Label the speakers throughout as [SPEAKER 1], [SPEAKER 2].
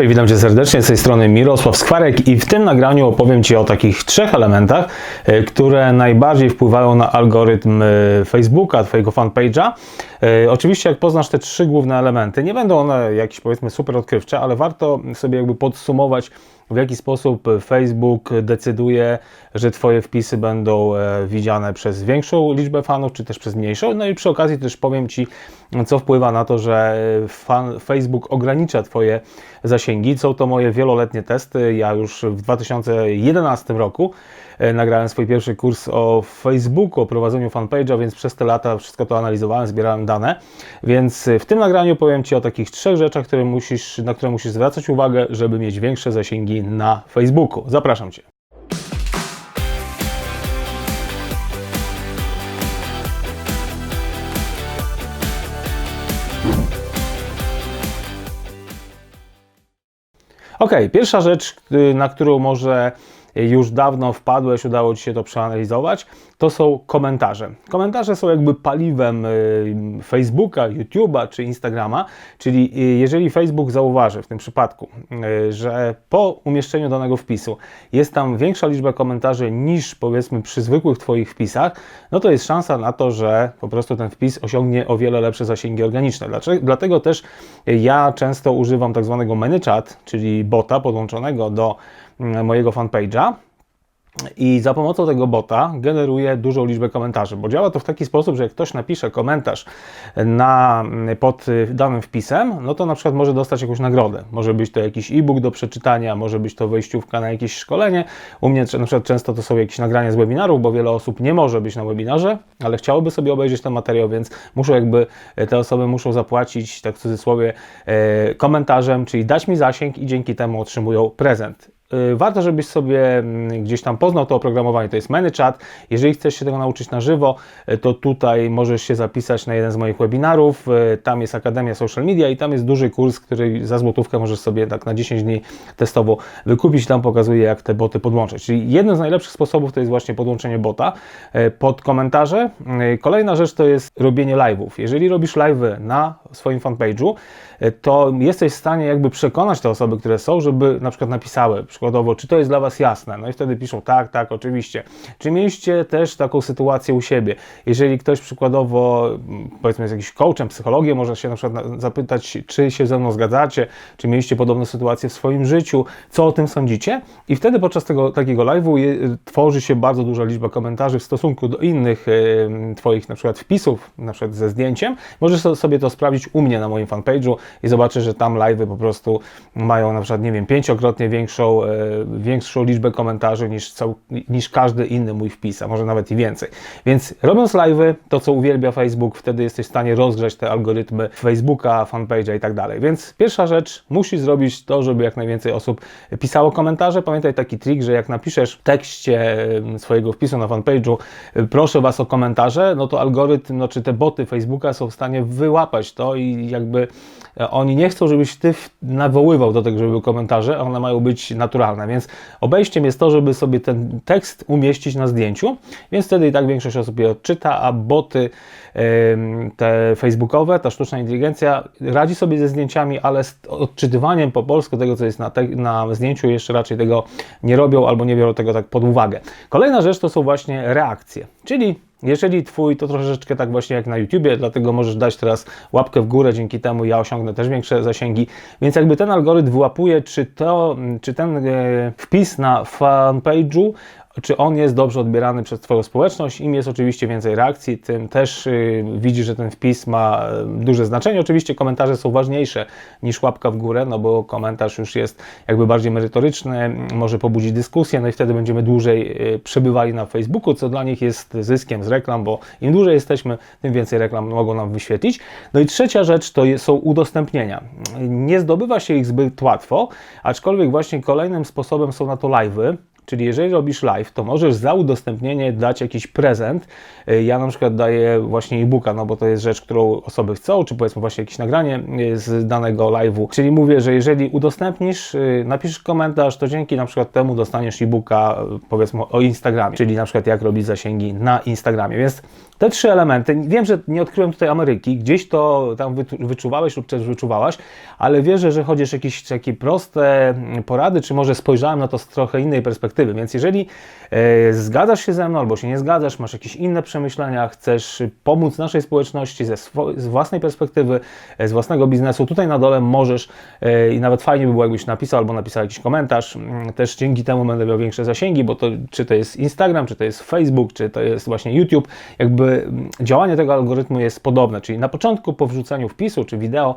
[SPEAKER 1] Cześć, witam Cię serdecznie z tej strony Mirosław Skwarek i w tym nagraniu opowiem Ci o takich trzech elementach, e, które najbardziej wpływają na algorytm e, Facebooka, Twojego fanpage'a. E, Oczywiście jak poznasz te trzy główne elementy, nie będą one jakieś powiedzmy super odkrywcze, ale warto sobie jakby podsumować w jaki sposób Facebook decyduje, że Twoje wpisy będą e, widziane przez większą liczbę fanów, czy też przez mniejszą. No i przy okazji też powiem Ci, co wpływa na to, że fan, Facebook ogranicza Twoje zasięgi. Są to moje wieloletnie testy. Ja już w 2011 roku e, nagrałem swój pierwszy kurs o Facebooku, o prowadzeniu fanpage'a, więc przez te lata wszystko to analizowałem, zbierałem dane. Więc w tym nagraniu powiem Ci o takich trzech rzeczach, które musisz, na które musisz zwracać uwagę, żeby mieć większe zasięgi na Facebooku. Zapraszam Cię. Ok, pierwsza rzecz, y, na którą może już dawno wpadłeś, udało Ci się to przeanalizować, to są komentarze. Komentarze są jakby paliwem y, Facebooka, YouTube'a czy Instagrama, czyli y, jeżeli Facebook zauważy w tym przypadku, że po umieszczeniu danego wpisu jest tam większa liczba komentarzy niż powiedzmy przy zwykłych Twoich wpisach, no to jest szansa na to, że po prostu ten wpis osiągnie o wiele lepsze zasięgi organiczne. Dlatego też ja często używam tak zwanego ManyChat, czyli bota podłączonego do mojego fanpage'a. I za pomocą tego bota generuje dużą liczbę komentarzy, bo działa to w taki sposób, że jak ktoś napisze komentarz na, pod danym wpisem, no to na przykład może dostać jakąś nagrodę. Może być to jakiś e-book do przeczytania, może być to wejściówka na jakieś szkolenie. U mnie na przykład często to są jakieś nagrania z webinarów, bo wiele osób nie może być na webinarze, ale chciałoby sobie obejrzeć ten materiał, więc muszą jakby, te osoby muszą zapłacić, tak w cudzysłowie, e, komentarzem, czyli dać mi zasięg i dzięki temu otrzymują prezent. Y, warto, żebyś sobie mm, gdzieś tam poznał to oprogramowanie. To jest ManyChat. Jeżeli chcesz się tego nauczyć na żywo, y, to tutaj możesz się zapisać na jeden z moich webinarów. Y, tam jest Akademia Social Media i tam jest duży kurs, który za złotówkę możesz sobie tak na 10 dni testowo wykupić. Tam pokazuje, jak te boty podłączyć. Czyli jeden z najlepszych sposobów to jest właśnie podłączenie bota pod komentarze. Kolejna rzecz to jest robienie live'ów. Jeżeli robisz live'y na swoim fanpage'u, to jesteś w stanie jakby przekonać te osoby, które są, żeby na przykład napisały przykładowo, czy to jest dla Was jasne? No i wtedy piszą tak, tak, oczywiście. Czy mieliście też taką sytuację u siebie? Jeżeli ktoś przykładowo, powiedzmy jest jakiś coachem, psychologiem, może się na przykład zapytać, czy się ze mną zgadzacie, czy mieliście podobne sytuacje w swoim życiu, co o tym sądzicie? I wtedy podczas tego takiego live'u tworzy się bardzo duża liczba komentarzy w stosunku do innych y, Twoich na przykład wpisów, na przykład ze zdjęciem. Możesz sobie to sprawdzić u mnie na moim fanpage'u i zobaczysz, że tam live'y po prostu mają na przykład, nie wiem, pięciokrotnie większą większą liczbę komentarzy niż, cał, niż każdy inny mój wpis, a może nawet i więcej. Więc robiąc live'y, to co uwielbia Facebook, wtedy jesteś w stanie rozgrzać te algorytmy Facebooka, fanpage'a i tak dalej. Więc pierwsza rzecz, musisz zrobić to, żeby jak najwięcej osób pisało komentarze. Pamiętaj taki trik, że jak napiszesz w tekście swojego wpisu na fanpage'u e, proszę Was o komentarze, no to algorytm, no czy te boty Facebooka są w stanie wyłapać to i jakby e, oni nie chcą, żebyś Ty nawoływał do tego, żeby były komentarze, one mają być naturalne więc obejściem jest to, żeby sobie ten tekst umieścić na zdjęciu, więc wtedy i tak większość osób je odczyta, a boty te facebookowe, ta sztuczna inteligencja radzi sobie ze zdjęciami, ale z odczytywaniem po polsku tego, co jest na, te, na zdjęciu, jeszcze raczej tego nie robią albo nie biorą tego tak pod uwagę. Kolejna rzecz to są właśnie reakcje, czyli jeżeli Twój to troszeczkę tak właśnie jak na YouTubie, dlatego możesz dać teraz łapkę w górę, dzięki temu ja osiągnę też większe zasięgi. Więc jakby ten algorytm wyłapuje, czy, to, czy ten e, wpis na fanpage'u czy on jest dobrze odbierany przez Twoją społeczność. Im jest oczywiście więcej reakcji, tym też yy, widzi, że ten wpis ma y, duże znaczenie. Oczywiście komentarze są ważniejsze niż łapka w górę, no bo komentarz już jest jakby bardziej merytoryczny, może pobudzić dyskusję, no i wtedy będziemy dłużej yy, przebywali na Facebooku, co dla nich jest zyskiem z reklam, bo im dłużej jesteśmy, tym więcej reklam mogą nam wyświetlić. No i trzecia rzecz to są udostępnienia. Nie zdobywa się ich zbyt łatwo, aczkolwiek właśnie kolejnym sposobem są na to live'y, Czyli jeżeli robisz live, to możesz za udostępnienie dać jakiś prezent. Y, Ja na przykład daję właśnie e-booka, no bo to jest rzecz, którą osoby chcą, czy powiedzmy właśnie jakieś nagranie y, z danego live'u. Czyli mówię, że jeżeli udostępnisz, y, napiszesz komentarz, to dzięki na przykład temu dostaniesz e-booka powiedzmy o Instagramie, czyli na przykład jak robić zasięgi na Instagramie. Więc te trzy elementy, wiem, że nie odkryłem tutaj Ameryki, gdzieś to tam wyczu- wyczuwałeś lub też wyczuwałaś, ale wierzę, że chociaż jakieś takie proste mm, porady, czy może spojrzałem na to z trochę innej perspektywy. Więc jeżeli e, zgadzasz się ze mną albo się nie zgadzasz, masz jakieś inne przemyślenia, chcesz pomóc naszej społeczności ze z własnej perspektywy, e, z własnego biznesu, tutaj na dole możesz e, i nawet fajnie by było, jakbyś napisał albo napisał jakiś komentarz. Mm, Też dzięki temu będę miał większe zasięgi, bo to czy to jest Instagram, czy to jest Facebook, czy to jest właśnie YouTube, jakby mm, działanie tego algorytmu jest podobne, czyli na początku po wrzuceniu wpisu czy wideo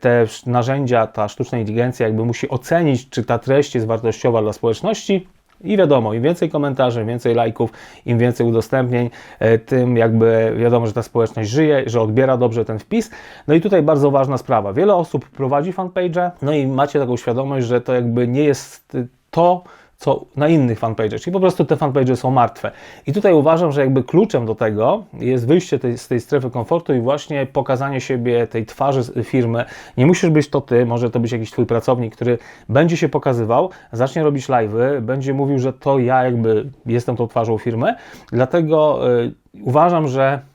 [SPEAKER 1] te narzędzia, ta sztuczna inteligencja jakby musi ocenić, czy ta treść jest wartościowa dla społeczności, i wiadomo, im więcej komentarzy, im więcej lajków, im więcej udostępnień, e, tym jakby wiadomo, że ta społeczność żyje, że odbiera dobrze ten wpis. No i tutaj bardzo ważna sprawa. Wiele osób prowadzi fanpage, no i macie taką świadomość, że to jakby nie jest y, to, co na innych fanpage'ach, czyli po prostu te fanpage'e są martwe. I tutaj uważam, że jakby kluczem do tego jest wyjście tej, z tej strefy komfortu i właśnie pokazanie siebie, tej twarzy firmy. Nie musisz być to ty, może to być jakiś twój pracownik, który będzie się pokazywał, zacznie robić live'y, będzie mówił, że to ja jakby jestem tą twarzą firmy. Dlatego y, uważam, że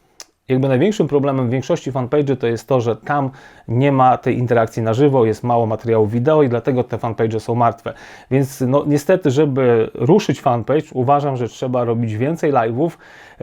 [SPEAKER 1] jakby największym problemem większości fanpage'y to jest to, że tam nie ma tej interakcji na żywo, jest mało materiałów wideo i dlatego te fanpage'y są martwe. Więc no niestety, żeby ruszyć fanpage, uważam, że trzeba robić więcej live'ów,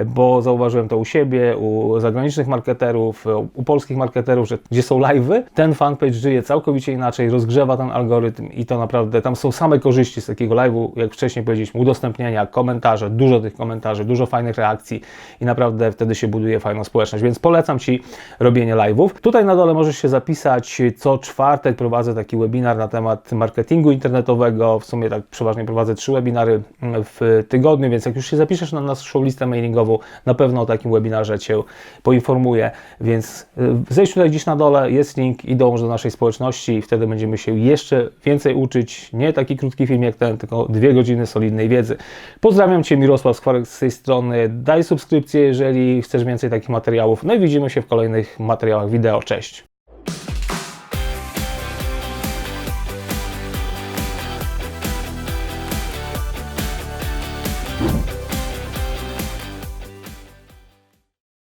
[SPEAKER 1] bo zauważyłem to u siebie, u zagranicznych marketerów, u polskich marketerów, że gdzie są live'y, ten fanpage żyje całkowicie inaczej, rozgrzewa ten algorytm i to naprawdę, tam są same korzyści z takiego live'u, jak wcześniej powiedzieliśmy, udostępnienia, komentarze, dużo tych komentarzy, dużo fajnych reakcji i naprawdę wtedy się buduje fajną więc polecam Ci robienie live'ów. Tutaj na dole możesz się zapisać, co czwartek prowadzę taki webinar na temat marketingu internetowego, w sumie tak przeważnie prowadzę trzy webinary w tygodniu, więc jak już się zapiszesz na naszą listę mailingową, na pewno o takim webinarze Cię poinformuję, więc y, zejdź tutaj gdzieś na dole, jest link i dołącz do naszej społeczności. I wtedy będziemy się jeszcze więcej uczyć, nie taki krótki film jak ten, tylko dwie godziny solidnej wiedzy. Pozdrawiam Cię, Mirosław Skwarek z tej strony, daj subskrypcję, jeżeli chcesz więcej takich materiałów, no i widzimy się w kolejnych materiałach wideo, cześć!